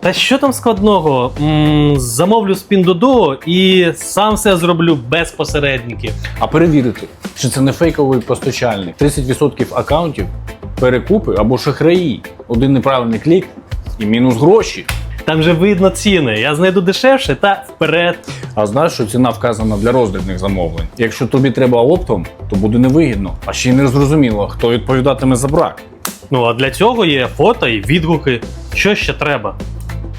Та що там складного? м замовлю з Pinduoduo і сам все зроблю без посередників. А перевірити, чи це не фейковий постачальник. 30% аккаунтів перекупи або шахраї. Один неправильний клік і мінус гроші. Там же видно ціни. Я знайду дешевше та вперед. А знаєш, що ціна вказана для роздрібних замовлень. Якщо тобі треба оптом, то буде невигідно. А ще й не зрозуміло, хто відповідатиме за брак. Ну а для цього є фото і відгуки. Що ще треба?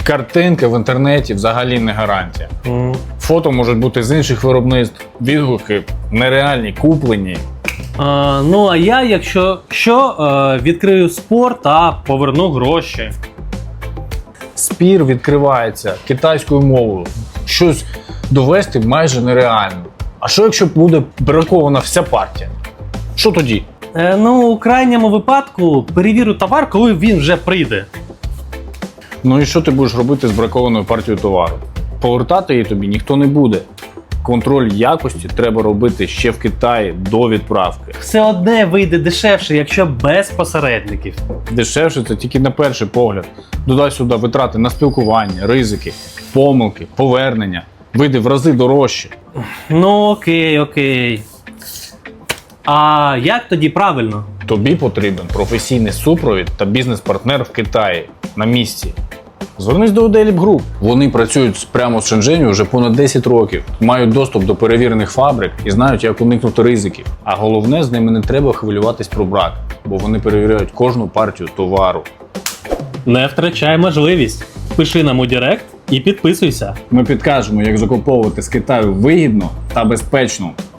Картинки в інтернеті взагалі не гарантія. М, Фото можуть бути з інших виробництв, відгуки нереальні, куплені. А, ну а я, якщо що, е, відкрию спор та поверну гроші. Спір відкривається китайською мовою. Щось довести майже нереально. А що якщо буде бракована вся партія? Що тоді? Е, ну, у крайньому випадку перевірю товар, коли він вже прийде. Ну і що ти будеш робити з бракованою партією товару? Повертати її тобі ніхто не буде. Контроль якості треба робити ще в Китаї до відправки. Все одне вийде дешевше, якщо без посередників. Дешевше це тільки на перший погляд. Додай сюди витрати на спілкування, ризики, помилки, повернення. Вийде в рази дорожче. Ну окей, окей. А як тоді правильно? Тобі потрібен професійний супровід та бізнес-партнер в Китаї на місці. Звернись до Оделіп Group. Вони працюють прямо з Шенжені вже понад 10 років, мають доступ до перевірених фабрик і знають, як уникнути ризиків. А головне, з ними не треба хвилюватись про брак, бо вони перевіряють кожну партію товару. Не втрачай можливість. Пиши нам у Директ і підписуйся. Ми підкажемо, як закуповувати з Китаю вигідно та безпечно.